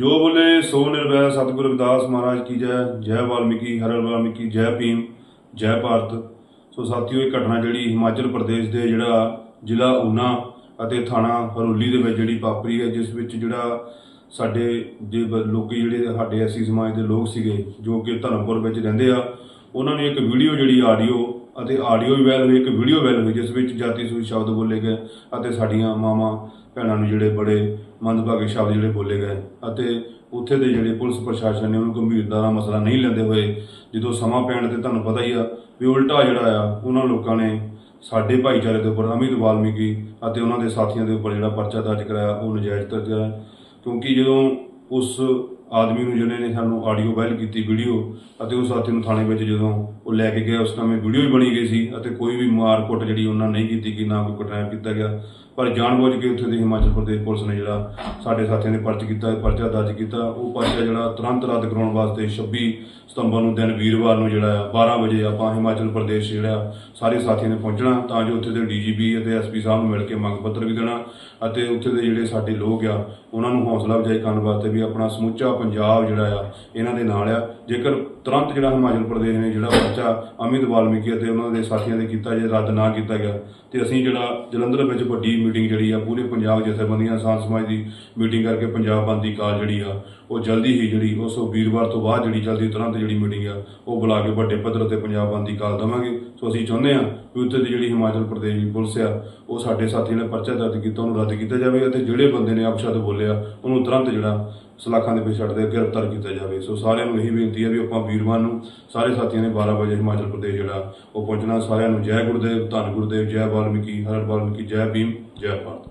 ਜੋ ਬੋਲੇ, ਸੋ ਨਿਰਭੈ ਸਤਿਗੁਰੂ ਰਵਿਦਾਸ ਮਹਾਰਾਜ ਕੀ ਜੈ ਜੈ ਵਾਲਮੀਕੀ, ਹਰ ਹਰ ਵਾਲਮੀਕੀ, ਜੈ ਭੀਮ, ਜੈ ਭਾਰਤ। ਸੋ ਸਾਥੀਓ, ਇਹ ਘਟਨਾ ਜਿਹੜੀ ਹਿਮਾਚਲ ਪ੍ਰਦੇਸ਼ ਦੇ ਜਿਹੜਾ ਜ਼ਿਲ੍ਹਾ ਊਨਾ ਅਤੇ ਥਾਣਾ ਹਰੋਲੀ ਦੇ ਵਿੱਚ ਜਿਹੜੀ ਵਾਪਰੀ ਹੈ, ਜਿਸ ਵਿੱਚ ਜਿਹੜਾ ਸਾਡੇ ਜੇ ਬ- ਲੋਕੀ ਜਿਹੜੇ ਸਾਡੇ ਐਸੀ ਸਮਾਜ ਦੇ ਲੋਕ ਸੀਗੇ, ਜੋ ਕਿ ਧਰਮਪੁਰ ਵਿੱਚ ਰਹਿੰਦੇ ਆ, ਉਹਨਾਂ ਨੇ ਇੱਕ ਵੀਡੀਓ ਜਿਹੜੀ ਆਡੀਓ ਅਤੇ ਆਡੀਓ ਵੀ ਵੈਲ ਹੋਈ, ਇੱਕ ਵੀਡੀਓ ਵੈਲ ਹੋਈ, ਜਿਸ ਵਿੱਚ ਜਾਤੀ ਸੂਚਕ ਸ਼ਬਦ ਬੋਲੇ ਗਏ ਅਤੇ ਸਾਡੀਆਂ ਮਾਵਾਂ, ਭੈਣਾਂ ਨੂੰ ਜਿਹੜੇ ਬੜੇ ਮੰਦਭਾਗੇ ਸ਼ਬਦ ਜਿਹੜੇ ਬੋਲੇ ਗਏ ਅਤੇ ਉੱਥੇ ਦੇ ਜਿਹੜੇ ਪੁਲਿਸ ਪ੍ਰਸ਼ਾਸਨ ਨੇ ਉਹਨੂੰ ਗੰਭੀਰਤਾ ਦਾ ਮਸਲਾ ਨਹੀਂ ਲੈਂਦੇ ਹੋਏ ਜਦੋਂ ਸਮਾਂ ਪੈਣ ਤੇ ਤੁਹਾਨੂੰ ਪਤਾ ਹੀ ਆ ਵੀ ਉਲਟਾ ਜਿਹੜਾ ਆ, ਉਹਨਾਂ ਲੋਕਾਂ ਨੇ ਸਾਡੇ ਭਾਈਚਾਰੇ ਦੇ ਉੱਪਰ ਅਮਿਤ ਵਾਲਮੀਕੀ ਅਤੇ ਉਹਨਾਂ ਦੇ ਸਾਥੀਆਂ ਦੇ ਉੱਪਰ ਜਿਹੜਾ ਪਰਚਾ ਦਰਜ ਕਰਾਇਆ, ਉਹ ਨਜਾਇਜ਼ ਦਰਜ ਕਰਾਇਆ। ਕਿਉਂਕਿ ਜਦੋਂ ਉਸ ਆਦਮੀ ਨੂੰ ਜਿਹਨੇ ਨੇ ਸਾਨੂੰ ਆਡੀਓ ਵਾਇਰਲ ਕੀਤੀ ਵੀਡੀਓ ਅਤੇ ਉਸ ਸਾਥੀ ਨੂੰ ਥਾਣੇ ਵਿੱਚ ਜਦੋਂ ਉਹ ਲੈ ਕੇ ਗਿਆ ਉਸ ਸਮੇਂ ਵੀਡੀਓ ਵੀ ਬਣੀ ਗਈ ਸੀ, ਅਤੇ ਕੋਈ ਵੀ ਮਾਰ ਕੁੱਟ ਜਿਹੜੀ ਉਹਨਾਂ ਨਹੀਂ ਕੀਤੀ, ਕਿ ਨਾ ਕੋਈ ਕਿਡਨੈਪ ਕੀਤਾ ਗਿਆ। ਪਰ ਜਾਣਬੁੱਝ ਕੇ ਉੱਥੇ ਦੇ ਹਿਮਾਚਲ ਪ੍ਰਦੇਸ਼ ਪੁਲਿਸ ਨੇ ਜਿਹੜਾ ਸਾਡੇ ਸਾਥੀਆਂ ਦੇ ਪਰਚ ਕੀਤਾ, ਪਰਚਾ ਦਰਜ ਕੀਤਾ। ਉਹ ਪਰਚਾ ਜਿਹੜਾ ਤੁਰੰਤ ਰੱਦ ਕਰਾਉਣ ਵਾਸਤੇ 26 ਸਤੰਬਰ ਨੂੰ ਦਿਨ ਵੀਰਵਾਰ ਨੂੰ ਜਿਹੜਾ ਆ 12 ਵਜੇ ਆਪਾਂ ਹਿਮਾਚਲ ਪ੍ਰਦੇਸ਼ ਜਿਹੜਾ ਸਾਰੇ ਸਾਥੀਆਂ ਨੇ ਪਹੁੰਚਣਾ, ਤਾਂ ਜੋ ਉੱਥੇ ਦੇ ਡੀਜੀਪੀ ਅਤੇ ਐਸਪੀ ਸਾਹਿਬ ਨੂੰ ਮਿਲ ਕੇ ਮੰਗ ਪੱਤਰ ਵੀ ਦੇਣਾ, ਅਤੇ ਉੱਥੇ ਦੇ ਜਿਹੜੇ ਸਾਡੇ ਲੋਕ ਆ, ਉਹਨਾਂ ਨੂੰ ਹੌਸਲਾ ਅਫਜ਼ਾਈ ਕਰਨ ਵਾਸਤੇ ਵੀ ਆਪਣਾ ਸਮੁੱਚਾ ਪੰਜਾਬ ਜਿਹੜਾ ਆ, ਇਹਨਾਂ ਦੇ ਨਾਲ ਆ। ਜੇਕਰ ਤੁਰੰਤ ਜਿਹੜਾ ਹਿਮਾਚਲ ਪ੍ਰਦੇਸ਼ ਨੇ ਜਿਹੜਾ ਪਰਚਾ ਅਮਿਤ ਵਾਲਮੀਕੀ ਅਤੇ ਉਹਨਾਂ ਦੇ ਸਾਥੀਆਂ ਦੇ ਕੀਤਾ ਜੇ, ਰੱਦ ਨਾ ਕੀਤਾ ਗਿਆ, ਤੇ ਅਸੀਂ ਜਿਹੜਾ ਜਲੰਧਰ ਵਿੱਚ ਵੱਡੀ ਮੀਟਿੰਗ ਜਿਹੜੀ ਆ, ਪੂਰੇ ਪੰਜਾਬ ਜਥੇਬੰਦੀਆਂ, ਸਾਂਝ ਸਮਾਜ ਦੀ ਮੀਟਿੰਗ ਕਰਕੇ ਪੰਜਾਬ ਬੰਦ ਦੀ ਕਾਲ ਜਿਹੜੀ ਆ, ਉਹ ਜਲਦੀ ਹੀ ਜਿਹੜੀ ਉਸ ਵੀਰਵਾਰ ਤੋਂ ਬਾਅਦ ਜਿਹੜੀ ਜਲਦੀ ਤੁਰੰਤ ਜਿਹੜੀ ਮੀਟਿੰਗ ਆ, ਉਹ ਬੁਲਾ ਕੇ ਵੱਡੇ ਪੱਧਰ ਤੇ ਪੰਜਾਬ ਬੰਦ ਦੀ ਕਾਲ ਦੇਵਾਂਗੇ। ਸੋ ਅਸੀਂ ਚਾਹੁੰਦੇ ਆ ਕਿ ਉੱਥੇ ਦੀ ਜਿਹੜੀ ਹਿਮਾਚਲ ਪ੍ਰਦੇਸ਼ ਦੀ ਪੁਲਿਸ ਆ, ਉਹ ਸਾਡੇ ਸਾਥੀਆਂ ਨੇ ਪਰਚਾ ਦਰਜ ਕੀਤਾ, ਉਹਨੂੰ ਰੱਦ ਕੀਤਾ ਜਾਵੇ ਅਤੇ ਜਿਹੜੇ ਬੰਦੇ ਨੇ ਅਪਸ਼ਬਦ ਬੋਲਿਆ ਉਹਨੂੰ ਤੁਰੰਤ ਜਿਹੜਾ ਸਲਾਖਾਂ ਦੇ ਪਿੱਛੇ ਛੱਡਦੇ ਗ੍ਰਿਫਤਾਰ ਕੀਤਾ ਜਾਵੇ। ਸੋ ਸਾਰਿਆਂ ਨੂੰ ਇਹੀ ਬੇਨਤੀ ਹੈ ਵੀ ਆਪਾਂ ਵੀਰਵਾਰ ਨੂੰ, ਸਾਰੇ ਸਾਥੀਆਂ ਨੇ 12 ਵਜੇ ਹਿਮਾਚਲ ਪ੍ਰਦੇਸ਼ ਜਿਹੜਾ, ਉਹ ਪਹੁੰਚਣਾ। ਸਾਰਿਆਂ ਨੂੰ ਜੈ ਗੁਰਦੇਵ, ਧੰਨ ਗੁਰਦੇਵ, ਜੈ ਵਾਲਮੀਕੀ ਹਰ ਵਾਲਮੀਕੀ, ਜੈ ਭੀਮ, ਜੈ ਭਾਰਤ।